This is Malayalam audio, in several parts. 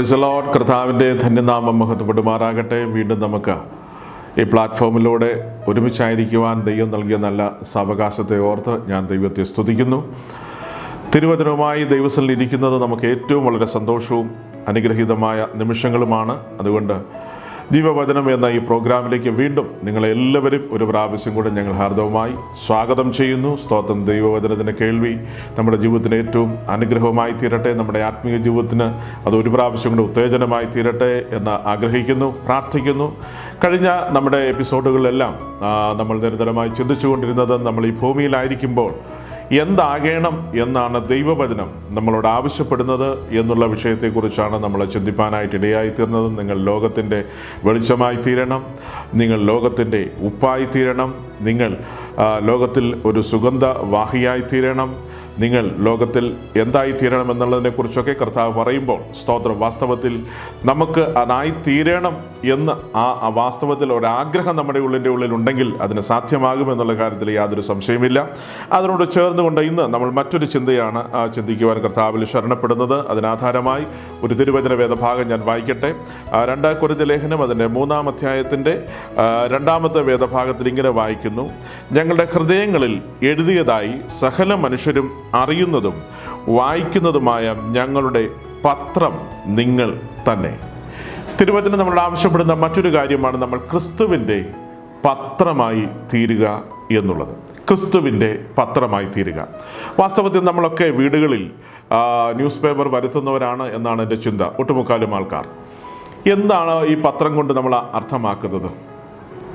പ്രൈസലോട്ട് കർത്താവിന്റെ ധന്യനാമം മഹത്വപ്പെടുമാറാകട്ടെ. വീണ്ടും നമുക്ക് ഈ പ്ലാറ്റ്ഫോമിലൂടെ ഒരുമിച്ചായിരിക്കുവാൻ ദൈവം നൽകിയ നല്ല സാവകാശത്തെ ഓർത്ത് ഞാൻ ദൈവത്തെ സ്തുതിക്കുന്നു. തിരുവചനവുമായി ദൈവത്തിൽ ഇരിക്കുന്നത് നമുക്ക് ഏറ്റവും വളരെ സന്തോഷവും അനുഗ്രഹീതമായ നിമിഷങ്ങളുമാണ്. അതുകൊണ്ട് ജീവവചനം എന്ന ഈ പ്രോഗ്രാമിലേക്ക് വീണ്ടും നിങ്ങളെല്ലാവരും ഒരു പ്രാവശ്യം കൂടെ ഞങ്ങൾ ഹാർദവുമായി സ്വാഗതം ചെയ്യുന്നു. സ്തോത്രം ദൈവവചനത്തിന്റെ കേൾവി നമ്മുടെ ജീവിതത്തിന് ഏറ്റവും അനുഗ്രഹമായി തീരട്ടെ. നമ്മുടെ ആത്മീയ ജീവിതത്തിന് അത് ഒരു പ്രാവശ്യം കൂടെ ഉത്തേജനമായി തീരട്ടെ എന്ന് ആഗ്രഹിക്കുന്നു പ്രാർത്ഥിക്കുന്നു. കഴിഞ്ഞ നമ്മുടെ എപ്പിസോഡുകളിലെല്ലാം നമ്മൾ നിരന്തരമായി ചിന്തിച്ചുകൊണ്ടിരുന്നത് നമ്മൾ ഈ ഭൂമിയിലായിരിക്കുമ്പോൾ എന്താകണം എന്നാണ് ദൈവവചനം നമ്മളോട് ആവശ്യപ്പെടുന്നത് എന്നുള്ള വിഷയത്തെക്കുറിച്ചാണ് നമ്മൾ ചിന്തിപ്പാനായിട്ട് ഇടയായി തീർന്നത് നിങ്ങൾ ലോകത്തിന്റെ വെളിച്ചമായി തീരണം. നിങ്ങൾ ലോകത്തിന്റെ ഉപ്പായി തീരണം. നിങ്ങൾ ലോകത്തിൽ ഒരു സുഗന്ധ വാഹിയായി തീരണം. നിങ്ങൾ ലോകത്തിൽ എന്തായി തീരണം എന്നുള്ളതിനെക്കുറിച്ചൊക്കെ കർത്താവ് പറയുമ്പോൾ സ്തോത്രം. വാസ്തവത്തിൽ നമുക്ക് അതായി തീരണം എന്ന് ആ വാസ്തവത്തിൽ ഒരാഗ്രഹം നമ്മുടെ ഉള്ളിന്റെ ഉള്ളിൽ ഉണ്ടെങ്കിൽ അതിന് സാധ്യമാകുമെന്നുള്ള കാര്യത്തിൽ യാതൊരു സംശയമില്ല അതിനോട് ചേർന്നുകൊണ്ട് ഇന്ന് നമ്മൾ മറ്റൊരു ചിന്തയാണ് ചിന്തിക്കുവാൻ കർത്താവിൽ ശരണപ്പെടുന്നത്. അതിനാധാരമായി ഒരു തിരുവചന വേദഭാഗം ഞാൻ വായിക്കട്ടെ. രണ്ടാം കുരുതി ലേഖനം അതിന്റെ മൂന്നാം അധ്യായത്തിന്റെ രണ്ടാമത്തെ വേദഭാഗത്തിൽ ഇങ്ങനെ വായിക്കുന്നു. ഞങ്ങളുടെ ഹൃദയങ്ങളിൽ എഴുതിയതായി സകല മനുഷ്യരും അറിയുന്നതും വായിക്കുന്നതുമായ ഞങ്ങളുടെ പത്രം നിങ്ങൾ തന്നെ. തിരുവചനം നമ്മൾ ആവശ്യപ്പെടുന്ന മറ്റൊരു കാര്യമാണ് നമ്മൾ ക്രിസ്തുവിന്റെ പത്രമായി തീരുക എന്നുള്ളത്. ക്രിസ്തുവിന്റെ പത്രമായി തീരുക. വാസ്തവത്തിൽ നമ്മളൊക്കെ വീടുകളിൽ ന്യൂസ് പേപ്പർ വരുത്തുന്നവരാണ് എന്നാണ് എന്റെ ചിന്ത. ഒട്ടുമുക്കാലും ആൾക്കാർ. എന്താണ് ഈ പത്രം കൊണ്ട് നമ്മൾ അർത്ഥമാക്കുന്നത്?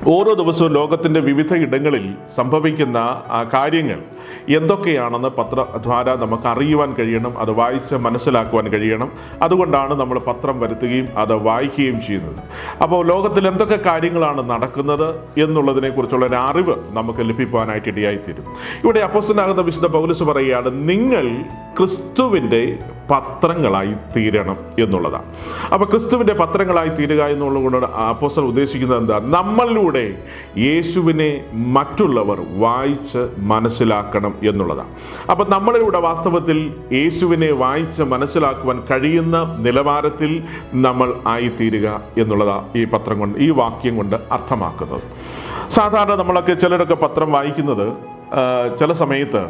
ഓരോ ദിവസവും ലോകത്തിന്റെ വിവിധ ഇടങ്ങളിൽ സംഭവിക്കുന്ന കാര്യങ്ങൾ എന്തൊക്കെയാണെന്ന് പത്രദ്വാര നമുക്ക് അറിയുവാൻ കഴിയണം അത് വായിച്ച് മനസ്സിലാക്കുവാൻ കഴിയണം. അതുകൊണ്ടാണ് നമ്മൾ പത്രം വരുത്തുകയും അത് വായിക്കുകയും ചെയ്യുന്നത്. അപ്പോൾ ലോകത്തിൽ എന്തൊക്കെ കാര്യങ്ങളാണ് നടക്കുന്നത് എന്നുള്ളതിനെ കുറിച്ചുള്ള ഒരു അറിവ് നമുക്ക് ലഭിക്കുവാനായിട്ട് ഇടയായിത്തീരും. ഇവിടെ അപ്പോസ്റ്റലാകുന്ന വിശുദ്ധ പൗലസ് പറയുകയാണ് നിങ്ങൾ ക്രിസ്തുവിന്റെ പത്രങ്ങളായി തീരണം എന്നുള്ളതാണ്. അപ്പോൾ ക്രിസ്തുവിന്റെ പത്രങ്ങളായി തീരുക എന്നുള്ളത് അപ്പോസ്റ്റൽ ഉദ്ദേശിക്കുന്നത് എന്താ? നമ്മളിലൂടെ യേശുവിനെ മറ്റുള്ളവർ വായിച്ച് മനസ്സിലാക്കണം എന്നുള്ളതാണ്. അപ്പം നമ്മളിലൂടെ വാസ്തവത്തിൽ യേശുവിനെ വായിച്ച് മനസ്സിലാക്കുവാൻ കഴിയുന്ന നിലവാരത്തിൽ നമ്മൾ ആയിത്തീരുക എന്നുള്ളതാണ് ഈ പത്രം കൊണ്ട് ഈ വാക്യം കൊണ്ട് അർത്ഥമാക്കുന്നത്. സാധാരണ നമ്മളൊക്കെ ചിലരൊക്കെ പത്രം വായിക്കുന്നത് ചില സമയത്ത്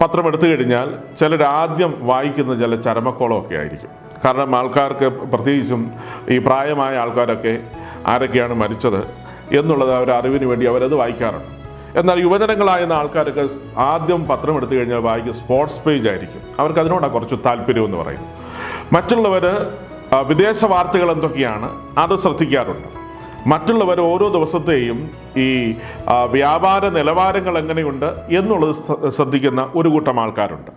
പത്രം എടുത്തു കഴിഞ്ഞാൽ ചിലർ ആദ്യം വായിക്കുന്ന ചില ചരമക്കോളമൊക്കെ ആയിരിക്കും. കാരണം ആൾക്കാർക്ക് പ്രത്യേകിച്ചും ഈ പ്രായമായ ആൾക്കാരൊക്കെ ആരൊക്കെയാണ് മരിച്ചത് എന്നുള്ളത് അവരറിവിന് വേണ്ടി അവരത് വായിക്കാറുണ്ട്. എന്നാൽ യുവജനങ്ങളായിരുന്ന ആൾക്കാർക്ക് ആദ്യം പത്രം എടുത്തു കഴിഞ്ഞാൽ വായിക്കും സ്പോർട്സ് പേജ് ആയിരിക്കും. അവർക്ക് അതിനോടാണ് കുറച്ച് താല്പര്യം എന്ന് പറയും മറ്റുള്ളവർ വിദേശ വാർത്തകൾ എന്തൊക്കെയാണ് അത് ശ്രദ്ധിക്കാറുണ്ട്. മറ്റുള്ളവർ ഓരോ ദിവസത്തെയും ഈ വ്യാപാര നിലവാരങ്ങൾ എങ്ങനെയുണ്ട് എന്നുള്ളത് ശ്രദ്ധിക്കുന്ന ഒരു കൂട്ടം ആൾക്കാരുണ്ട്.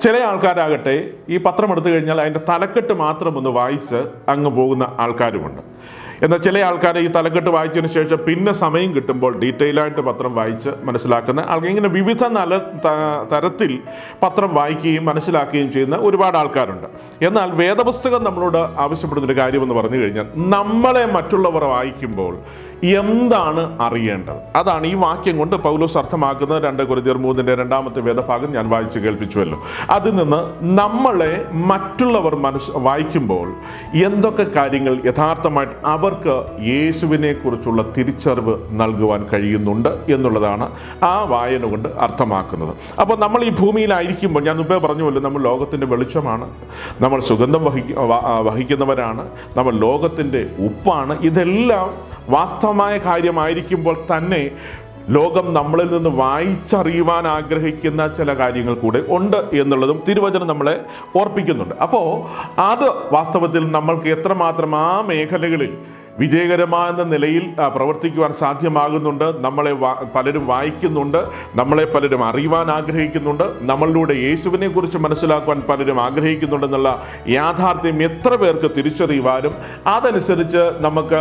ചില ആൾക്കാരാകട്ടെ ഈ പത്രം എടുത്തു കഴിഞ്ഞാൽ അതിന്റെ തലക്കെട്ട് മാത്രം ഒന്ന് വായിച്ച് അങ്ങ് പോകുന്ന ആൾക്കാരുമുണ്ട്. എന്നാൽ ചില ആൾക്കാർ ഈ തലക്കെട്ട് വായിച്ചതിന് ശേഷം പിന്നെ സമയം കിട്ടുമ്പോൾ ഡീറ്റെയിൽ ആയിട്ട് പത്രം വായിച്ച് മനസ്സിലാക്കുന്ന ആൾക്കാർ ഇങ്ങനെ വിവിധ നല്ല തരത്തിൽ പത്രം വായിക്കുകയും മനസ്സിലാക്കുകയും ചെയ്യുന്ന ഒരുപാട് ആൾക്കാരുണ്ട്. എന്നാൽ വേദപുസ്തകം നമ്മളോട് ആവശ്യപ്പെടുന്നൊരു കാര്യമെന്ന് പറഞ്ഞു കഴിഞ്ഞാൽ നമ്മളെ മറ്റുള്ളവർ വായിക്കുമ്പോൾ എന്താണ് അറിയേണ്ടത്? അതാണ് ഈ വാക്യം കൊണ്ട് പൗലോസ് അർത്ഥമാക്കുന്നത് രണ്ട് കുരുതിയർ മൂന്നിന്റെ രണ്ടാമത്തെ വേദഭാഗം ഞാൻ വായിച്ചു കേൾപ്പിച്ചുവല്ലോ. അതിൽ നിന്ന് നമ്മളെ മറ്റുള്ളവർ മനസ്സ് വായിക്കുമ്പോൾ എന്തൊക്കെ കാര്യങ്ങൾ യഥാർത്ഥമായിട്ട് അവർക്ക് യേശുവിനെ കുറിച്ചുള്ള തിരിച്ചറിവ് നൽകുവാൻ കഴിയുന്നുണ്ട് എന്നുള്ളതാണ് ആ വായന കൊണ്ട് അർത്ഥമാക്കുന്നത്. അപ്പോൾ നമ്മൾ ഈ ഭൂമിയിലായിരിക്കുമ്പോൾ ഞാൻ മുമ്പേ പറഞ്ഞുവല്ലോ നമ്മൾ ലോകത്തിന്റെ വെളിച്ചമാണ് നമ്മൾ സുഗന്ധം വഹിക്ക വഹിക്കുന്നവരാണ് നമ്മൾ ലോകത്തിന്റെ ഉപ്പാണ് ഇതെല്ലാം വാസ്തവമായ കാര്യമായിരിക്കുമ്പോൾ തന്നെ ലോകം നമ്മളിൽ നിന്ന് വായിച്ചറിയുവാൻ ആഗ്രഹിക്കുന്ന ചില കാര്യങ്ങൾ കൂടെ ഉണ്ട് എന്നുള്ളതും തിരുവചനം നമ്മളെ ഓർപ്പിക്കുന്നുണ്ട്. അപ്പോൾ അത് വാസ്തവത്തിൽ നമ്മൾക്ക് എത്രമാത്രം ആ മേഖലകളിൽ വിജയകരമായ നിലയിൽ പ്രവർത്തിക്കുവാൻ സാധ്യമാകുന്നുണ്ട്. നമ്മളെ പലരും വായിക്കുന്നുണ്ട്. നമ്മളെ പലരും അറിയുവാൻ ആഗ്രഹിക്കുന്നുണ്ട്. നമ്മളിലൂടെ യേശുവിനെ കുറിച്ച് മനസ്സിലാക്കുവാൻ പലരും ആഗ്രഹിക്കുന്നുണ്ടെന്നുള്ള യാഥാർത്ഥ്യം എത്ര പേർക്ക് തിരിച്ചറിയുവാനും അതനുസരിച്ച് നമുക്ക്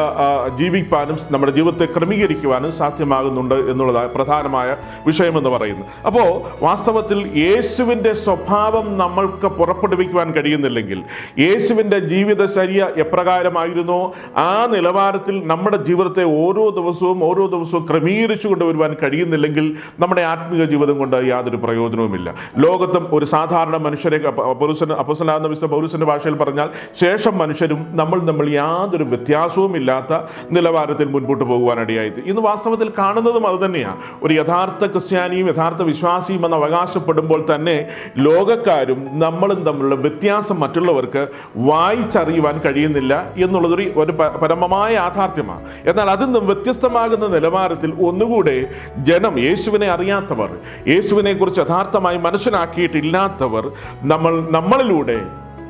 ജീവിക്കാനും നമ്മുടെ ജീവിതത്തെ ക്രമീകരിക്കുവാനും സാധ്യമാകുന്നുണ്ട് എന്നുള്ളത് പ്രധാനമായ വിഷയമെന്ന് പറയുന്നു. അപ്പോൾ വാസ്തവത്തിൽ യേശുവിന്റെ സ്വഭാവം നമ്മൾക്ക് പുറപ്പെടുവിക്കുവാൻ കഴിയുന്നില്ലെങ്കിൽ യേശുവിന്റെ ജീവിതചര്യ എപ്രകാരമായിരുന്നോ? ആ നില നിലവാരത്തിൽ നമ്മുടെ ജീവിതത്തെ ഓരോ ദിവസവും ഓരോ ദിവസവും ക്രമീകരിച്ചു കൊണ്ടുവരുവാൻ കഴിയുന്നില്ലെങ്കിൽ നമ്മുടെ ആത്മീയ ജീവിതം കൊണ്ട് യാതൊരു പ്രയോജനവുമില്ല. ലോകത്തും ഒരു സാധാരണ മനുഷ്യരെ പൗരസന് അപ്പസനാകുന്ന വിശ്വ ഭാഷയിൽ പറഞ്ഞാൽ ശേഷം മനുഷ്യരും നമ്മൾ നമ്മൾ യാതൊരു വ്യത്യാസവും ഇല്ലാത്ത നിലവാരത്തിൽ മുൻപോട്ട് പോകുവാനിടയായി ഇന്ന് വാസ്തവത്തിൽ കാണുന്നതും അത് തന്നെയാണ് ഒരു യഥാർത്ഥ ക്രിസ്ത്യാനിയും യഥാർത്ഥ വിശ്വാസിയും എന്ന് അവകാശപ്പെടുമ്പോൾ തന്നെ ലോകക്കാരും നമ്മളും തമ്മിലുള്ള വ്യത്യാസം മറ്റുള്ളവർക്ക് വായിച്ചറിയുവാൻ കഴിയുന്നില്ല എന്നുള്ളതൊരു ഒരു പ- പരമമായ യാഥാർത്ഥ്യമാണ് എന്നാൽ അതിൽ നിന്നും വ്യത്യസ്തമാകുന്ന നിലവാരത്തിൽ ഒന്നുകൂടെ ജനം യേശുവിനെ അറിയാത്തവർ യേശുവിനെ കുറിച്ച് യഥാർത്ഥമായി മനസ്സിലാക്കിയിട്ടില്ലാത്തവർ നമ്മൾ നമ്മളിലൂടെ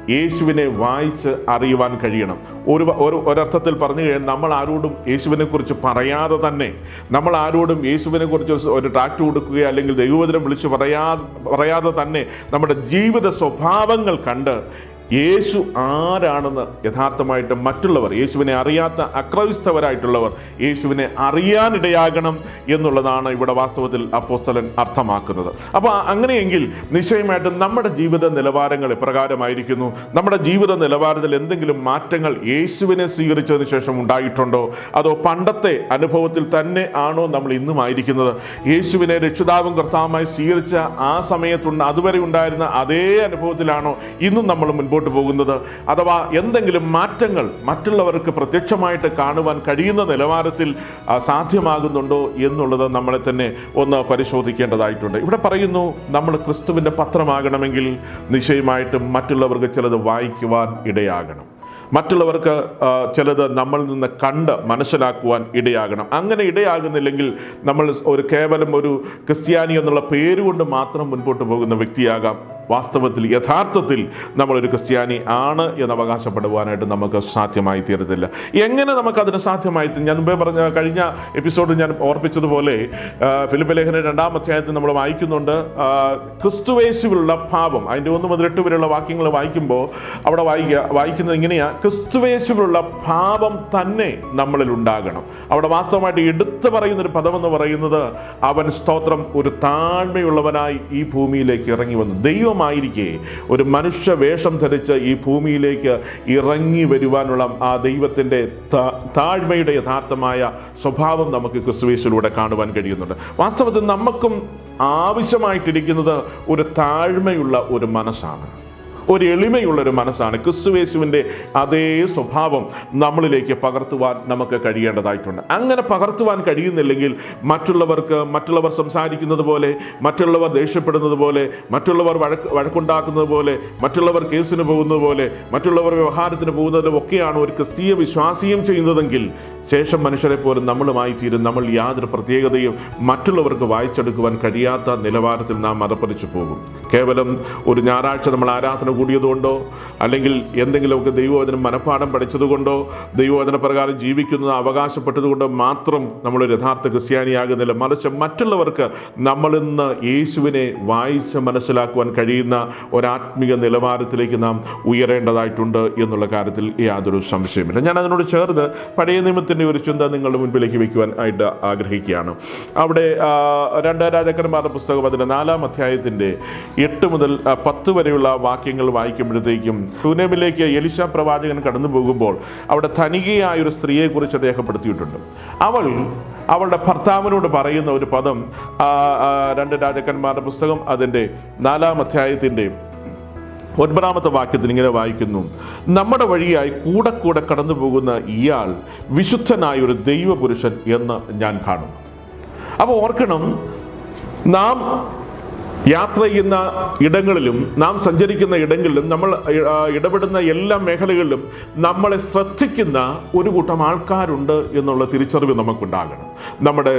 യേശുവിനെ വായിച്ച് അറിയുവാൻ കഴിയണം. ഒരു ഒരു ഒരർത്ഥത്തിൽ പറഞ്ഞു കഴിഞ്ഞാൽ നമ്മൾ ആരോടും യേശുവിനെ കുറിച്ച് പറയാതെ തന്നെ നമ്മൾ ആരോടും യേശുവിനെ കുറിച്ച് ഒരു ട്രാക്ട് കൊടുക്കുക അല്ലെങ്കിൽ ദൈവവചനം വിളിച്ച് പറയാതെ പറയാതെ തന്നെ നമ്മുടെ ജീവിത സ്വഭാവങ്ങൾ കണ്ട് യേശു ആരാണെന്ന് യഥാർത്ഥമായിട്ട് മറ്റുള്ളവർ യേശുവിനെ അറിയാത്ത അക്രവിസ്തവരായിട്ടുള്ളവർ യേശുവിനെ അറിയാനിടയാകണം എന്നുള്ളതാണ് ഇവിടെ വാസ്തവത്തിൽ അപ്പോസ്തലൻ അർത്ഥമാക്കുന്നത്. അപ്പോൾ അങ്ങനെയെങ്കിൽ നിശ്ചയമായിട്ടും നമ്മുടെ ജീവിത നിലവാരങ്ങൾ എപ്രകാരമായിരിക്കുന്നു നമ്മുടെ ജീവിത നിലവാരത്തിൽ എന്തെങ്കിലും മാറ്റങ്ങൾ യേശുവിനെ സ്വീകരിച്ചതിന് ശേഷം ഉണ്ടായിട്ടുണ്ടോ? അതോ പണ്ടത്തെ അനുഭവത്തിൽ തന്നെ ആണോ നമ്മൾ ഇന്നും ആയിരിക്കുന്നത് യേശുവിനെ രക്ഷിതാവും കർത്താവുമായി സ്വീകരിച്ച ആ സമയത്തുണ്ട് അതുവരെ ഉണ്ടായിരുന്ന അതേ അനുഭവത്തിലാണോ ഇന്നും നമ്മൾ മുൻപോട്ട് പോകുന്നത്? അഥവാ എന്തെങ്കിലും മാറ്റങ്ങൾ മറ്റുള്ളവർക്ക് പ്രത്യക്ഷമായിട്ട് കാണുവാൻ കഴിയുന്ന നിലവാരത്തിൽ സാധ്യമാകുന്നുണ്ടോ എന്നുള്ളത് നമ്മളെ തന്നെ ഒന്ന് പരിശോധിക്കേണ്ടതായിട്ടുണ്ട്. ഇവിടെ പറയുന്നു നമ്മൾ ക്രിസ്തുവിന്റെ പത്രമാകണമെങ്കിൽ നിശ്ചയമായിട്ടും മറ്റുള്ളവർക്ക് ചിലത് വായിക്കുവാൻ ഇടയാകണം. മറ്റുള്ളവർക്ക് ചിലത് നമ്മളിൽ നിന്ന് കണ്ട് മനസ്സിലാക്കുവാൻ ഇടയാകണം. അങ്ങനെ ഇടയാകുന്നില്ലെങ്കിൽ നമ്മൾ ഒരു കേവലം ഒരു ക്രിസ്ത്യാനി എന്നുള്ള പേരുകൊണ്ട് മാത്രം മുൻപോട്ട് പോകുന്ന വ്യക്തിയാകാം വാസ്തവത്തിൽ യഥാർത്ഥത്തിൽ നമ്മളൊരു ക്രിസ്ത്യാനി ആണ് എന്ന് അവകാശപ്പെടുവാനായിട്ട് നമുക്ക് സാധ്യമായി തീരത്തില്ല. എങ്ങനെ നമുക്കതിന് സാധ്യമായി? ഞാൻ മുമ്പേ പറഞ്ഞ കഴിഞ്ഞ എപ്പിസോഡ് ഞാൻ ഓർപ്പിച്ചതുപോലെ ഫിലിപ്പ് ലേഖന രണ്ടാം അധ്യായത്തിൽ നമ്മൾ വായിക്കുന്നുണ്ട് ക്രിസ്തുവേശുവിലുള്ള ഭാവം. അതിന്റെ ഒന്ന് മുതൽ എട്ട് വരെയുള്ള വാക്യങ്ങൾ വായിക്കുമ്പോൾ അവിടെ വായിക്കുക വായിക്കുന്നത് ഇങ്ങനെയാണ് ക്രിസ്തുവേശുവിലുള്ള ഭാവം തന്നെ നമ്മളിൽ ഉണ്ടാകണം. അവിടെ വാസ്തവമായിട്ട് എടുത്തു പറയുന്ന ഒരു പദം എന്ന് പറയുന്നത് അവൻ സ്തോത്രം ഒരു താഴ്മയുള്ളവനായി ഈ ഭൂമിയിലേക്ക് ഇറങ്ങി വന്നു. ദൈവമായിരിക്കെ. ഒരു മനുഷ്യ വേഷം ധരിച്ച് ഈ ഭൂമിയിലേക്ക് ഇറങ്ങി വരുവാനുള്ള ആ ദൈവത്തിന്റെ താഴ്മയുടെ യഥാർത്ഥമായ സ്വഭാവം നമുക്ക് ക്രിസ്തുവേശിലൂടെ കാണുവാൻ കഴിയുന്നുണ്ട്. വാസ്തവത്തിൽ നമുക്കും ആവശ്യമായിട്ടിരിക്കുന്നത് ഒരു താഴ്മയുള്ള ഒരു മനസ്സാണ്. ഒരു എളിമയുള്ള ഒരു മനസ്സാണ്. ക്രിസ്തുവേശുവിന്റെ അതേ സ്വഭാവം നമ്മളിലേക്ക് പകർത്തുവാൻ നമുക്ക് കഴിയേണ്ടതായിട്ടുണ്ട്. അങ്ങനെ പകർത്തുവാൻ കഴിയുന്നില്ലെങ്കിൽ മറ്റുള്ളവർക്ക് മറ്റുള്ളവർ സംസാരിക്കുന്നത് പോലെ മറ്റുള്ളവർ ദേഷ്യപ്പെടുന്നത് പോലെ മറ്റുള്ളവർ വഴക്ക് വഴക്കുണ്ടാക്കുന്നത് പോലെ മറ്റുള്ളവർ കേസിന് പോകുന്നത് പോലെ മറ്റുള്ളവർ വ്യവഹാരത്തിന് പോകുന്നതും ഒക്കെയാണ് ഒരു ക്രിസ്തീയ വിശ്വാസിയും ചെയ്യുന്നതെങ്കിൽ ശേഷം മനുഷ്യരെ പോലും നമ്മളുമായി തീരും നമ്മൾ യാതൊരു പ്രത്യേകതയും മറ്റുള്ളവർക്ക് വായിച്ചെടുക്കുവാൻ കഴിയാത്ത നിലവാരത്തിൽ നാം മതപ്പതിച്ചു പോകും. കേവലം ഒരു ഞായറാഴ്ച നമ്മൾ ആരാധന കൂടിയതുകൊണ്ടോ അല്ലെങ്കിൽ എന്തെങ്കിലുമൊക്കെ ദൈവവചനം മനഃപ്പാഠം പഠിച്ചതുകൊണ്ടോ ദൈവവചന പ്രകാരം ജീവിക്കുന്നത് അവകാശപ്പെട്ടതുകൊണ്ടോ മാത്രം നമ്മൾ യഥാർത്ഥ ക്രിസ്ത്യാനിയാകുന്നില്ല. മറിച്ച് മറ്റുള്ളവർക്ക് നമ്മൾ ഇന്ന് യേശുവിനെ വായിച്ച് മനസ്സിലാക്കുവാൻ കഴിയുന്ന ഒരാത്മീക നിലവാരത്തിലേക്ക് നാം ഉയരേണ്ടതായിട്ടുണ്ട് എന്നുള്ള കാര്യത്തിൽ യാതൊരു സംശയമില്ല ഞാൻ അതിനോട് ചേർന്ന് പഴയ നിയമത്തിന്റെ ഒരു ചിന്ത നിങ്ങളുടെ മുൻപിലേക്ക് വയ്ക്കുവാൻ ആയിട്ട് ആഗ്രഹിക്കുകയാണ്. അവിടെ രണ്ട് രാജാക്കന്മാരുടെ പുസ്തകം അതിന്റെ നാലാം അധ്യായത്തിന്റെ എട്ട് മുതൽ പത്ത് വരെയുള്ള വാക്യങ്ങൾ വായിക്കുമ്പോഴത്തേക്കും ടൂനേമിലേക്ക് എലിശ പ്രവാചകൻ കടന്നു പോകുമ്പോൾ അവിടെ ധനികയായ ഒരു സ്ത്രീയെക്കുറിച്ച് രേഖപ്പെടുത്തിയിട്ടുണ്ട് അവൾ അവളുടെ ഭർത്താവിനോട് പറയുന്ന ഒരു പദം രണ്ട് രാജാക്കന്മാരുടെ പുസ്തകം അതിന്റെ നാലാം അധ്യായത്തിന്റെ ഒൻപതാമത്തെ വാക്യത്തിൽ ഇങ്ങനെ വായിക്കുന്നു. നമ്മുടെ വഴിയായി കൂടെ കൂടെ കടന്നു പോകുന്ന ഇയാൾ വിശുദ്ധനായ ഒരു ദൈവപുരുഷൻ എന്ന് ഞാൻ കാണുന്നു. അപ്പോൾ ഓർക്കണം നാം യാത്ര ചെയ്യുന്ന ഇടങ്ങളിലും നാം സഞ്ചരിക്കുന്ന ഇടങ്ങളിലും നമ്മൾ ഇടപെടുന്ന എല്ലാ മേഖലകളിലും നമ്മളെ ശ്രദ്ധിക്കുന്ന ഒരു കൂട്ടം ആൾക്കാരുണ്ട് എന്നുള്ള തിരിച്ചറിവ് നമുക്കുണ്ടാകണം. നമ്മുടെ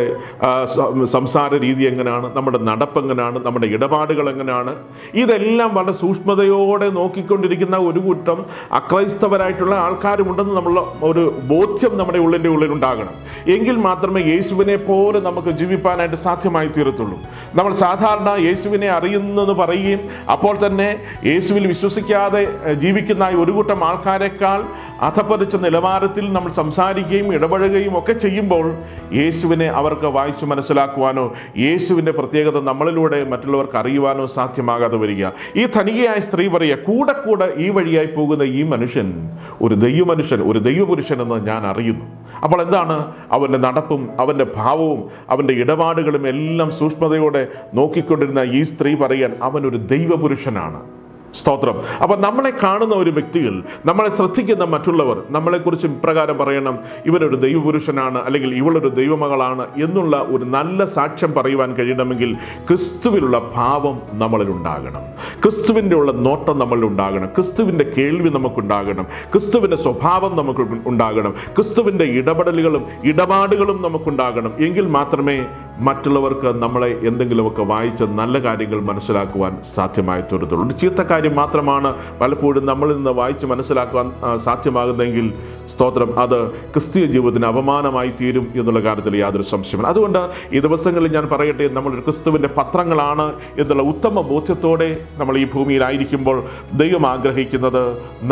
സംസാര രീതി എങ്ങനെയാണ് നമ്മുടെ നടപ്പ് എങ്ങനെയാണ് നമ്മുടെ ഇടപാടുകൾ എങ്ങനെയാണ് ഇതെല്ലാം വളരെ സൂക്ഷ്മതയോടെ നോക്കിക്കൊണ്ടിരിക്കുന്ന ഒരു കൂട്ടം അക്രൈസ്തവരായിട്ടുള്ള ആൾക്കാരുമുണ്ടെന്ന് നമ്മൾ ഒരു ബോധ്യം നമ്മുടെ ഉള്ളിന്റെ ഉള്ളിലുണ്ടാകണം. എങ്കിൽ മാത്രമേ യേശുവിനെ പോലെ നമുക്ക് ജീവിപ്പാനായിട്ട് സാധ്യമായി തീരത്തുള്ളൂ. നമ്മൾ സാധാരണ യേശുവിനെ അറിയുന്നെന്ന് പറയുകയും അപ്പോൾ തന്നെ യേശുവിൽ വിശ്വസിക്കാതെ ജീവിക്കുന്ന ഒരു കൂട്ടം ആൾക്കാരെക്കാൾ അധപ്പതിച്ച നിലവാരത്തിൽ നമ്മൾ സംസാരിക്കുകയും ഇടപഴകുകയും ഒക്കെ ചെയ്യുമ്പോൾ യേശുവിനെ അവർക്ക് വായിച്ചു മനസ്സിലാക്കുവാനോ യേശുവിന്റെ പ്രത്യേകത നമ്മളിലൂടെ മറ്റുള്ളവർക്ക് അറിയുവാനോ സാധ്യമാകാതെ വരിക. ഈ ധനികയായ സ്ത്രീ പറയുക കൂടെ കൂടെ ഈ വഴിയായി പോകുന്ന ഈ മനുഷ്യൻ ഒരു ദൈവമനുഷ്യൻ ഒരു ദൈവപുരുഷൻ എന്ന് ഞാൻ അറിയുന്നു. അപ്പോൾ എന്താണ്? അവന്റെ നടപ്പും അവന്റെ ഭാവവും അവന്റെ ഇടപാടുകളും എല്ലാം സൂക്ഷ്മതയോടെ നോക്കിക്കൊണ്ടിരുന്ന ഈ സ്ത്രീ പറയാൻ അവൻ ഒരു ദൈവപുരുഷനാണ്. സ്തോത്രം. അപ്പൊ നമ്മളെ കാണുന്ന ഒരു വ്യക്തികൾ നമ്മളെ ശ്രദ്ധിക്കുന്ന മറ്റുള്ളവർ നമ്മളെക്കുറിച്ച് ഇപ്രകാരം പറയണം ഇവനൊരു ദൈവപുരുഷനാണ് അല്ലെങ്കിൽ ഇവളൊരു ദൈവമകളാണ് എന്നുള്ള ഒരു നല്ല സാക്ഷ്യം പറയുവാൻ കഴിയണമെങ്കിൽ ക്രിസ്തുവിലുള്ള ഭാവം നമ്മളിൽ ഉണ്ടാകണം ക്രിസ്തുവിന്റെ ഉള്ള നോട്ടം നമ്മളിൽ ഉണ്ടാകണം ക്രിസ്തുവിന്റെ കേൾവി നമുക്കുണ്ടാകണം. ക്രിസ്തുവിന്റെ സ്വഭാവം നമുക്ക് ഉണ്ടാകണം. ക്രിസ്തുവിന്റെ ഇടപെടലുകളും ഇടപാടുകളും നമുക്കുണ്ടാകണം. എങ്കിൽ മാത്രമേ മറ്റുള്ളവർക്ക് നമ്മളെ എന്തെങ്കിലുമൊക്കെ വായിച്ച് നല്ല കാര്യങ്ങൾ മനസ്സിലാക്കുവാൻ സാധ്യമായി തീരത്തുള്ളൂ ഒരു ചീത്ത കാര്യം മാത്രമാണ് പലപ്പോഴും നമ്മളിൽ നിന്ന് വായിച്ച് മനസ്സിലാക്കുവാൻ സാധ്യമാകുന്നെങ്കിൽ സ്തോത്രം. അത് ക്രിസ്തീയ ജീവിതത്തിന് അപമാനമായി തീരും എന്നുള്ള കാര്യത്തിൽ യാതൊരു സംശയമില്ല അതുകൊണ്ട് ഈ ദിവസങ്ങളിൽ ഞാൻ പറയട്ടെ നമ്മൾ ക്രിസ്തുവിന്റെ പത്രങ്ങളാണ് എന്നുള്ള ഉത്തമ ബോധ്യത്തോടെ നമ്മൾ ഈ ഭൂമിയിലായിരിക്കുമ്പോൾ ദൈവം ആഗ്രഹിക്കുന്നത്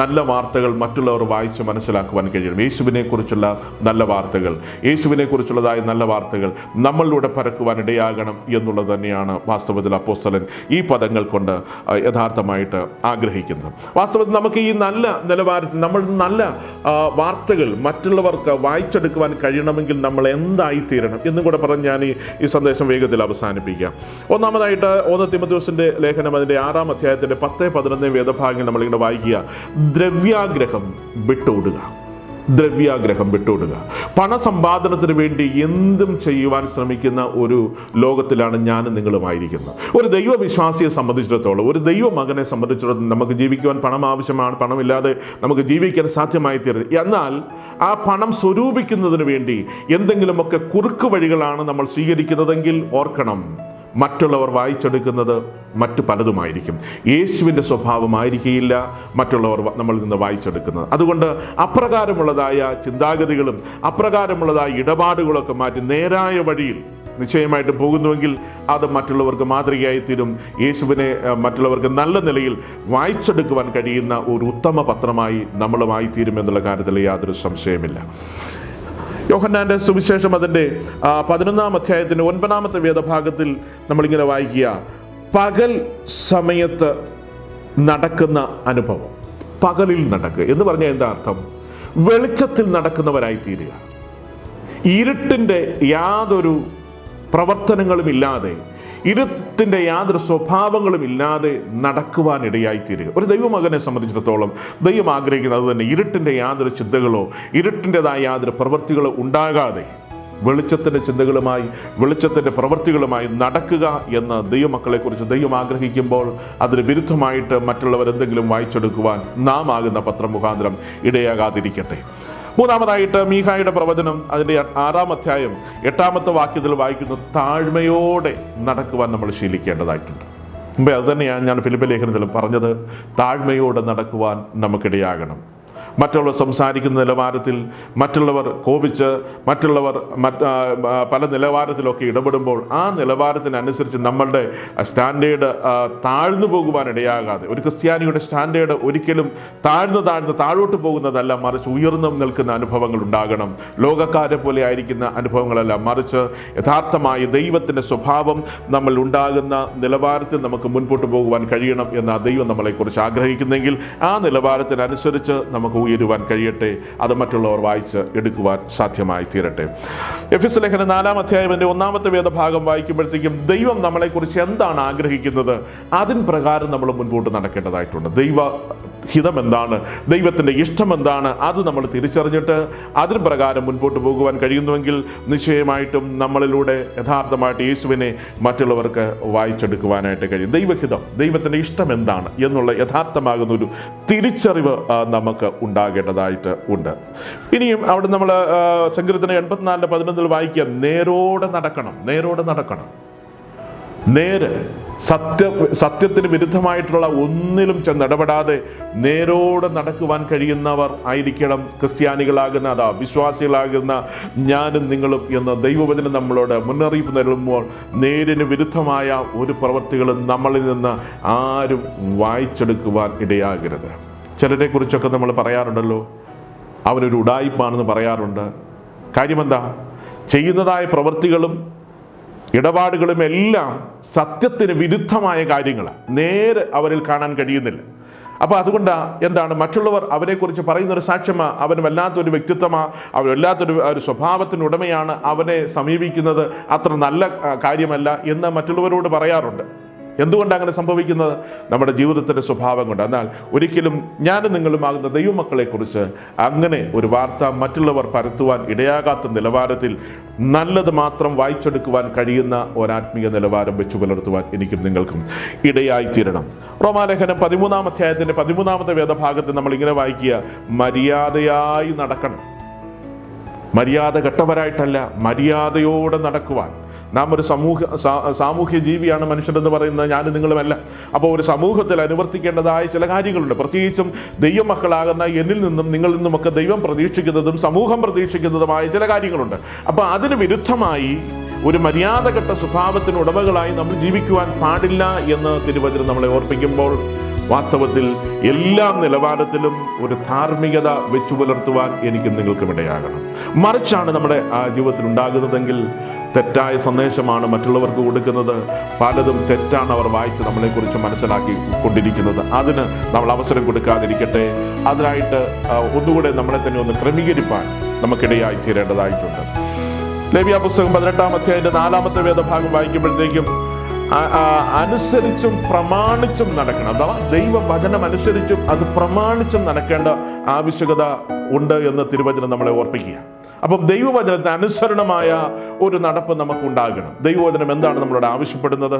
നല്ല വാർത്തകൾ മറ്റുള്ളവർ വായിച്ച് മനസ്സിലാക്കുവാൻ കഴിയണം. യേശുവിനെ കുറിച്ചുള്ള നല്ല വാർത്തകൾ യേശുവിനെ കുറിച്ചുള്ളതായ നല്ല വാർത്തകൾ നമ്മളിലൂടെ പരക്കുവാൻ ഇടയാകണം എന്നുള്ളത് തന്നെയാണ് വാസ്തവത്തിൽ അപ്പോസ്തലൻ ഈ പദങ്ങൾ കൊണ്ട് ആ, യഥാർത്ഥമായിട്ട് ആഗ്രഹിക്കുന്നത്. വാസ്തവത്തിൽ നമുക്ക് ഈ നല്ല നിലവാരത്തിൽ നമ്മൾ നല്ല വാർത്തകൾ മറ്റുള്ളവർക്ക് വായിച്ചെടുക്കുവാൻ കഴിയണമെങ്കിൽ നമ്മൾ എന്തായി തീരണം എന്നും കൂടെ പറഞ്ഞ് ഞാൻ ഈ ഈ സന്ദേശം വേഗത്തിൽ അവസാനിപ്പിക്കാം. ഒന്നാമതായിട്ട് ഓന്ന തിമദ്യോസിന്റെ ലേഖനം അതിന്റെ ആറാം അധ്യായത്തിന്റെ പത്ത് പതിനൊന്ന് വേദഭാഗങ്ങൾ നമ്മളിങ്ങനെ വായിക്കുക. ദ്രവ്യാഗ്രഹം വിട്ടുവിടുക ദ്രവ്യാഗ്രഹം വിട്ടുവിടുക. പണസമ്പാദനത്തിന് വേണ്ടി എന്തും ചെയ്യുവാൻ ശ്രമിക്കുന്ന ഒരു ലോകത്തിലാണ് ഞാനും നിങ്ങളുമായിരിക്കുന്നത്. ഒരു ദൈവവിശ്വാസിയെ സംബന്ധിച്ചിടത്തോളം ഒരു ദൈവ മകനെ സംബന്ധിച്ചിടത്തോളം നമുക്ക് ജീവിക്കുവാൻ പണം ആവശ്യമാണ് പണമില്ലാതെ നമുക്ക് ജീവിക്കാൻ സാധ്യമായി തീരുന്നത് എന്നാൽ ആ പണം സ്വരൂപിക്കുന്നതിന് വേണ്ടി എന്തെങ്കിലുമൊക്കെ കുറുക്ക് വഴികളാണ് നമ്മൾ സ്വീകരിക്കുന്നതെങ്കിൽ ഓർക്കണം. മറ്റുള്ളവർ വായിച്ചെടുക്കുന്നത് മറ്റു പലതുമായിരിക്കും. യേശുവിന്റെ സ്വഭാവമായിരിക്കില്ല മറ്റുള്ളവർ നമ്മളിൽ നിന്ന് വായിച്ചെടുക്കുന്നത്. അതുകൊണ്ട് അപ്രകാരമുള്ളതായ ചിന്താഗതികളും അപ്രകാരമുള്ളതായ ഇടപാടുകളൊക്കെ മാറ്റി നേരായ വഴിയിൽ നിശ്ചയമായിട്ട് പോകുന്നുവെങ്കിൽ അത് മറ്റുള്ളവർക്ക് മാതൃകയായി തീരും യേശുവിനെ മറ്റുള്ളവർക്ക് നല്ല നിലയിൽ വായിച്ചെടുക്കുവാൻ കഴിയുന്ന ഒരു ഉത്തമ പത്രമായി നമ്മളുമായി തീരുമെന്നുള്ള കാര്യത്തിൽ യാതൊരു സംശയമില്ല യോഹന്നാന്റെ സുവിശേഷം അതിന്റെ ആ, പതിനൊന്നാം അധ്യായത്തിന്റെ ഒൻപതാമത്തെ വേദഭാഗത്തിൽ നമ്മളിങ്ങനെ വായിക്കുക. പകൽ സമയത്ത് നടക്കുന്ന അനുഭവം. പകലിൽ നടക്കുക. എന്ന് പറഞ്ഞാൽ എന്താ അർത്ഥം? വെളിച്ചത്തിൽ നടക്കുന്നവരായി തീരുക ഇരുട്ടിന്റെ യാതൊരു പ്രവർത്തനങ്ങളും ഇല്ലാതെ ഇരുട്ടിന്റെ യാതൊരു സ്വഭാവങ്ങളും ഇല്ലാതെ നടക്കുവാനിടയായി തീരുക. ഒരു ദൈവമകനെ സംബന്ധിച്ചിടത്തോളം ദൈവം ആഗ്രഹിക്കുന്നത് തന്നെ ഇരുട്ടിന്റെ യാതൊരു ചിന്തകളോ ഇരുട്ടിന്റെതായ യാതൊരു പ്രവൃത്തികളോ ഉണ്ടാകാതെ വെളിച്ചത്തിന്റെ ചിന്തകളുമായി വെളിച്ചത്തിന്റെ പ്രവൃത്തികളുമായി നടക്കുക എന്ന് ദൈവമക്കളെക്കുറിച്ച് ദൈവം ആഗ്രഹിക്കുമ്പോൾ അതിന് വിരുദ്ധമായിട്ട് മറ്റുള്ളവരെന്തെങ്കിലും വായിച്ചെടുക്കുവാൻ നാം ആകുന്ന പത്രം മുഖാന്തരം ഇടയാകാതിരിക്കട്ടെ. മൂന്നാമതായിട്ട് മീഹായുടെ പ്രവചനം അതിന്റെ ആറാം അധ്യായം എട്ടാമത്തെ വാക്യത്തിൽ വായിക്കുന്ന. താഴ്മയോടെ നടക്കുവാൻ നമ്മൾ ശീലിക്കേണ്ടതായിട്ടുണ്ട്. മുമ്പേ അത് തന്നെയാണ് ഞാൻ ഫിലിപ്പ് ലേഖനത്തിൽ പറഞ്ഞത്. താഴ്മയോടെ നടക്കുവാൻ നമുക്കിടയാകണം. മറ്റുള്ളവർ സംസാരിക്കുന്ന നിലവാരത്തിൽ മറ്റുള്ളവർ കോപിച്ച് മറ്റുള്ളവർ പല നിലവാരത്തിലൊക്കെ ഇടപെടുമ്പോൾ ആ നിലവാരത്തിനനുസരിച്ച് നമ്മളുടെ സ്റ്റാൻഡേർഡ് താഴ്ന്നു പോകുവാനിടയാകാതെ ഒരു ക്രിസ്ത്യാനിയുടെ സ്റ്റാൻഡേർഡ് ഒരിക്കലും താഴ്ന്നു താഴ്ന്ന് താഴോട്ട് പോകുന്നതല്ല മറിച്ച് ഉയർന്നു നിൽക്കുന്ന അനുഭവങ്ങൾ ഉണ്ടാകണം. ലോകക്കാരെ പോലെ ആയിരിക്കുന്ന അനുഭവങ്ങളല്ല മറിച്ച് യഥാർത്ഥമായ ദൈവത്തിന്റെ സ്വഭാവം നമ്മൾ ഉണ്ടാകുന്ന നിലവാരത്തിൽ നമുക്ക് മുൻപോട്ട് പോകുവാൻ കഴിയണം എന്ന് ദൈവം നമ്മളെക്കുറിച്ച് ആഗ്രഹിക്കുന്നെങ്കിൽ ആ നിലവാരത്തിനനുസരിച്ച് നമുക്ക് ഉയരുവാൻ കഴിയട്ടെ. അത് മറ്റുള്ളവർ വായിച്ച് എടുക്കുവാൻ സാധ്യമായി തീരട്ടെ. എഫ് എസ് ലേഖന നാലാം അധ്യായത്തിന്റെ ഒന്നാമത്തെ വേദഭാഗം വായിക്കുമ്പോഴത്തേക്കും ദൈവം നമ്മളെക്കുറിച്ച് എന്താണ് ആഗ്രഹിക്കുന്നത്? അതിൻ പ്രകാരം നമ്മൾ മുൻപോട്ട് നടക്കേണ്ടതായിട്ടുണ്ട്. ദൈവ ഹിതം എന്താണ് ദൈവത്തിന്റെ ഇഷ്ടം എന്താണ് അത് നമ്മൾ തിരിച്ചറിഞ്ഞിട്ട് അതിന് പ്രകാരം മുൻപോട്ട് പോകുവാൻ കഴിയുന്നുവെങ്കിൽ നിശ്ചയമായിട്ടും നമ്മളിലൂടെ യഥാർത്ഥമായിട്ട് യേശുവിനെ മറ്റുള്ളവർക്ക് വായിച്ചെടുക്കുവാനായിട്ട് കഴിയും. ദൈവഹിതം ദൈവത്തിന്റെ ഇഷ്ടം എന്താണ് എന്നുള്ള യഥാർത്ഥമാകുന്ന ഒരു തിരിച്ചറിവ് നമുക്ക് ഉണ്ടാകേണ്ടതായിട്ട് ഉണ്ട്. ഇനിയും അവിടെ നമ്മൾ സങ്കീർത്തന എൺപത്തിനാലിന്റെ പതിനൊന്നിൽ വായിക്കുക. നേരോടെ നടക്കണം നേരോടെ നടക്കണം. നേര് സത്യ സത്യത്തിന് വിരുദ്ധമായിട്ടുള്ള ഒന്നിലും ചെന്ന് ഇടപെടാതെ നേരോടെ നടക്കുവാൻ കഴിയുന്നവർ ആയിരിക്കണം ക്രിസ്ത്യാനികളാകുന്ന അതാ വിശ്വാസികളാകുന്ന ഞാനും നിങ്ങളും എന്ന ദൈവവചനം നമ്മളോട് മുന്നറിയിപ്പ് നൽകുമ്പോൾ നേരിന് വിരുദ്ധമായ ഒരു പ്രവൃത്തികളും നമ്മളിൽ നിന്ന് ആരും വായിച്ചെടുക്കുവാൻ ഇടയാകരുത്. ചിലരെ കുറിച്ചൊക്കെ നമ്മൾ പറയാറുണ്ടല്ലോ. അവനൊരു ഉടായിപ്പാണെന്ന് പറയാറുണ്ട്. കാര്യമെന്താ? ചെയ്യുന്നതായ പ്രവൃത്തികളും ഇടപാടുകളും എല്ലാം സത്യത്തിന് വിരുദ്ധമായ കാര്യങ്ങൾ നേരെ അവരിൽ കാണാൻ കഴിയുന്നില്ല. അപ്പോൾ അതുകൊണ്ട് എന്താണ് മറ്റുള്ളവർ അവനെക്കുറിച്ച് പറയുന്ന ഒരു സാക്ഷ്യമാ അവൻ വല്ലാത്തൊരു വ്യക്തിത്വമാ അവൻ വല്ലാത്തൊരു ഒരു സ്വഭാവത്തിന് ഉടമയാണ് അവനെ സമീപിക്കുന്നത് അത്ര നല്ല കാര്യമല്ല എന്ന് മറ്റുള്ളവരോട് പറയാറുണ്ട്. എന്തുകൊണ്ട് അങ്ങനെ സംഭവിക്കുന്നത്? നമ്മുടെ ജീവിതത്തിന്റെ സ്വഭാവം കൊണ്ട്. എന്നാൽ ഒരിക്കലും ഞാനും നിങ്ങളുമാകുന്ന ദൈവമക്കളെക്കുറിച്ച് അങ്ങനെ ഒരു വാർത്ത മറ്റുള്ളവർ പരത്തുവാൻ ഇടയാകാത്ത നിലവാരത്തിൽ നല്ലത് മാത്രം വായിച്ചെടുക്കുവാൻ കഴിയുന്ന ഒരാത്മീയ നിലവാരം വെച്ചു പുലർത്തുവാൻ എനിക്കും നിങ്ങൾക്കും ഇടയായി തീരണം. റോമാലേഖനം പതിമൂന്നാം അധ്യായത്തിന്റെ പതിമൂന്നാമത്തെ വേദഭാഗത്ത് നമ്മൾ ഇങ്ങനെ വായിക്കുക. മര്യാദയായി നടക്കണം. മര്യാദ ഘട്ടവരായിട്ടല്ല മര്യാദയോടെ നടക്കുവാൻ. നാം ഒരു സമൂഹ സാമൂഹ്യ ജീവിയാണ് മനുഷ്യരെന്ന് പറയുന്നത് ഞാനും നിങ്ങളുമല്ല. അപ്പോൾ ഒരു സമൂഹത്തിൽ അനുവർത്തിക്കേണ്ടതായ ചില കാര്യങ്ങളുണ്ട്. പ്രത്യേകിച്ചും ദൈവമക്കളാകുന്ന എന്നിൽ നിന്നും നിങ്ങളിൽ നിന്നുമൊക്കെ ദൈവം പ്രതീക്ഷിക്കുന്നതും സമൂഹം പ്രതീക്ഷിക്കുന്നതുമായ ചില കാര്യങ്ങളുണ്ട്. അപ്പോൾ അതിന് വിരുദ്ധമായി ഒരു മര്യാദഘട്ട സ്വഭാവത്തിന് ഉടമകളായി നമ്മൾ ജീവിക്കുവാൻ പാടില്ല എന്ന് തിരുവചനം നമ്മളെ ഓർപ്പിക്കുമ്പോൾ വാസ്തവത്തിൽ എല്ലാ നിലവാരത്തിലും ഒരു ധാർമ്മികത വെച്ചു പുലർത്തുവാൻ എനിക്കും നിങ്ങൾക്കും ഇടയാകണം മറിച്ചാണ് നമ്മുടെ ആ, ജീവിതത്തിൽ ഉണ്ടാകുന്നതെങ്കിൽ തെറ്റായ സന്ദേശമാണ് മറ്റുള്ളവർക്ക് കൊടുക്കുന്നത്. പലതും തെറ്റാണ് അവർ വായിച്ച് നമ്മളെക്കുറിച്ച് മനസ്സിലാക്കി കൊണ്ടിരിക്കുന്നത്. അതിന് നമ്മൾ അവസരം കൊടുക്കാതിരിക്കട്ടെ. അതിനായിട്ട് ഒന്നുകൂടെ നമ്മളെ തന്നെ ഒന്ന് ക്രമീകരിപ്പാൻ നമുക്കിടയായി തീരേണ്ടതായിട്ടുണ്ട്. ലേബിയ പുസ്തകം പതിനെട്ടാം അധ്യായന്റെ നാലാമത്തെ വേദഭാഗം വായിക്കുമ്പോഴത്തേക്കും അനുസരിച്ചും പ്രമാണിച്ചും നടക്കണം. അഥവാ ദൈവവചനം അനുസരിച്ചും അത് പ്രമാണിച്ചും നടക്കേണ്ട ആവശ്യകത ഉണ്ട് എന്ന് തിരുവചനം നമ്മളെ ഓർപ്പിക്കുക അപ്പം ദൈവവചനത്തിന് അനുസരണമായ ഒരു നടപ്പ് നമുക്ക് ഉണ്ടാകണം ദൈവവചനം എന്താണ് നമ്മളോട് ആവശ്യപ്പെടുന്നത്?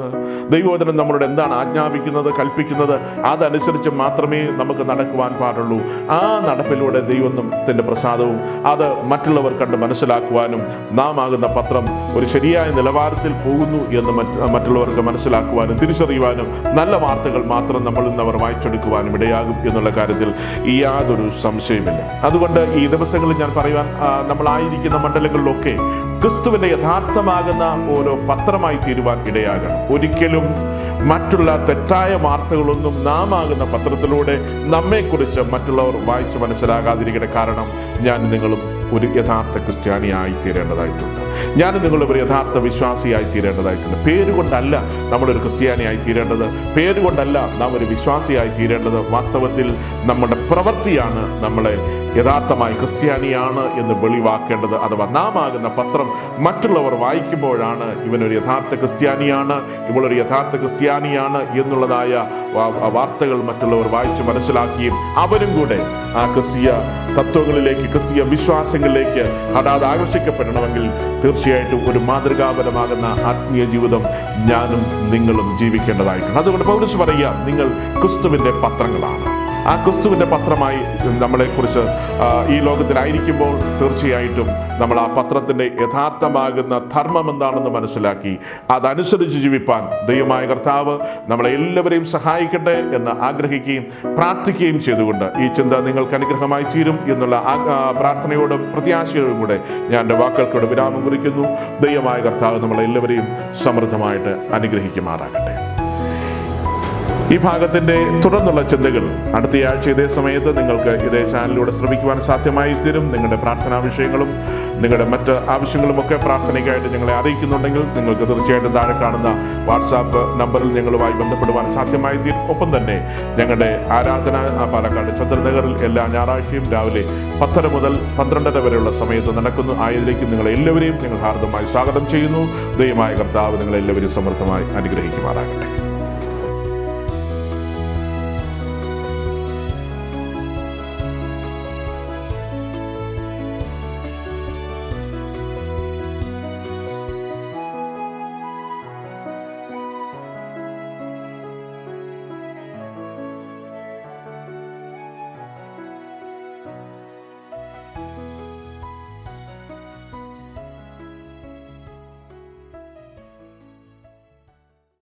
ദൈവവചനം നമ്മളോട് എന്താണ് ആജ്ഞാപിക്കുന്നത് കൽപ്പിക്കുന്നത്? അതനുസരിച്ച് മാത്രമേ നമുക്ക് നടക്കുവാൻ പാടുള്ളൂ. ആ നടപ്പിലൂടെ ദൈവത്തിന്റെ പ്രസാദവും അത് മറ്റുള്ളവർ കണ്ട് മനസ്സിലാക്കുവാനും നാം ആകുന്ന പത്രം ഒരു ശരിയായ നിലവാരത്തിൽ പോകുന്നു എന്ന് മറ്റുള്ളവർക്ക് മനസ്സിലാക്കുവാനും തിരിച്ചറിയുവാനും നല്ല വാർത്തകൾ മാത്രം നമ്മൾ നിന്ന് അവർ വായിച്ചെടുക്കുവാനും ഇടയാകും എന്നുള്ള കാര്യത്തിൽ യാതൊരു സംശയമില്ല അതുകൊണ്ട് ഈ ദിവസങ്ങളിൽ ഞാൻ പറയുവാൻ ആ, നമ്മളായിരിക്കുന്ന മണ്ഡലങ്ങളിലൊക്കെ ക്രിസ്തുവിന്റെ യഥാർത്ഥമാകുന്ന ഓരോ പത്രമായി തീരുവാൻ ഇടയാകണം. ഒരിക്കലും മറ്റുള്ള തെറ്റായ വാർത്തകളൊന്നും നാം ആകുന്ന പത്രത്തിലൂടെ നമ്മെക്കുറിച്ച് മറ്റുള്ളവർ വായിച്ച് മനസ്സിലാകാതിരിക്കട്ടെ കാരണം ഞാൻ നിങ്ങളും ഒരു യഥാർത്ഥ ക്രിസ്ത്യാനിയായി തീരേണ്ടതായിട്ടുണ്ട്. ഞാൻ നിങ്ങളുടെ ഒരു യഥാർത്ഥ വിശ്വാസിയായി തീരേണ്ടതായിട്ടുണ്ട്. പേരുകൊണ്ടല്ല നമ്മളൊരു ക്രിസ്ത്യാനിയായി തീരേണ്ടത്. പേരുകൊണ്ടല്ല നാം ഒരു വിശ്വാസിയായി തീരേണ്ടത്. വാസ്തവത്തിൽ നമ്മുടെ പ്രവൃത്തിയാണ് നമ്മളെ യഥാർത്ഥമായി ക്രിസ്ത്യാനിയാണ് എന്ന് വെളിവാക്കേണ്ടത്. അഥവാ നാം ആകുന്ന പത്രം മറ്റുള്ളവർ വായിക്കുമ്പോഴാണ് ഇവനൊരു യഥാർത്ഥ ക്രിസ്ത്യാനിയാണ് ഇവളൊരു യഥാർത്ഥ ക്രിസ്ത്യാനിയാണ് എന്നുള്ളതായ വാർത്തകൾ മറ്റുള്ളവർ വായിച്ച് മനസ്സിലാക്കുകയും അവരും കൂടെ ആ ക്രിസ്തീയ തത്വങ്ങളിലേക്ക് ക്രിസ്തീയ വിശ്വാസങ്ങളിലേക്ക് അതാത് ആകർഷിക്കപ്പെടണമെങ്കിൽ തീർച്ചയായിട്ടും ഒരു മാതൃകാപരമാകുന്ന ആത്മീയ ജീവിതം ഞാനും നിങ്ങളും ജീവിക്കേണ്ടതായിട്ടുണ്ട്. അതുകൊണ്ട് പൗരസ് പറയുക നിങ്ങൾ ക്രിസ്തുവിന്റെ പത്രങ്ങളാണ്. ആ ക്രിസ്തുവിന്റെ പത്രമായി നമ്മളെക്കുറിച്ച് ഈ ലോകത്തിലായിരിക്കുമ്പോൾ തീർച്ചയായിട്ടും നമ്മൾ ആ പത്രത്തിന്റെ യഥാർത്ഥമാകുന്ന ധർമ്മം എന്താണെന്ന് മനസ്സിലാക്കി അതനുസരിച്ച് ജീവിപ്പാൻ ദൈവമായ കർത്താവ് നമ്മളെ എല്ലാവരെയും സഹായിക്കട്ടെ എന്ന് ആഗ്രഹിക്കുകയും പ്രാർത്ഥിക്കുകയും ചെയ്തുകൊണ്ട് ഈ ചിന്ത നിങ്ങൾക്ക് അനുഗ്രഹമായി തീരും എന്നുള്ള പ്രാർത്ഥനയോടും പ്രത്യാശയോടും കൂടെ ഞാൻ എന്റെ വാക്കുകൾക്കൂടെ വിരാമം കുറിക്കുന്നു. ദൈവമായ കർത്താവ് നമ്മളെ എല്ലാവരെയും സമൃദ്ധമായിട്ട് അനുഗ്രഹിക്കുമാറാകട്ടെ. ഈ ഭാഗത്തിന്റെ തുടർന്നുള്ള ചിന്തകൾ അടുത്തയാഴ്ച ഇതേ സമയത്ത് നിങ്ങൾക്ക് ഇതേ ചാനലിലൂടെ ശ്രമിക്കുവാൻ സാധ്യമായി തീരും നിങ്ങളുടെ പ്രാർത്ഥനാ വിഷയങ്ങളും നിങ്ങളുടെ മറ്റ് ആവശ്യങ്ങളുമൊക്കെ പ്രാർത്ഥനയ്ക്കായിട്ട് ഞങ്ങളെ അറിയിക്കുന്നുണ്ടെങ്കിൽ നിങ്ങൾക്ക് തീർച്ചയായിട്ടും താഴെ കാണുന്ന വാട്സാപ്പ് നമ്പറിൽ ഞങ്ങളുമായി ബന്ധപ്പെടുവാൻ സാധ്യമായി തീരും ഒപ്പം തന്നെ ഞങ്ങളുടെ ആരാധന പാലക്കാട് ചന്ദ്രനഗറിൽ എല്ലാ ഞായറാഴ്ചയും രാവിലെ പത്തര മുതൽ പന്ത്രണ്ടര വരെയുള്ള സമയത്ത് നടക്കുന്നു. ആയതിലേക്ക് നിങ്ങളെ എല്ലാവരെയും ഞങ്ങൾ ഹാർദമായി സ്വാഗതം ചെയ്യുന്നു. ദയമായ കർത്താവ് നിങ്ങളെല്ലാവരെയും സമൃദ്ധമായി അനുഗ്രഹിക്കുമാറാകട്ടെ.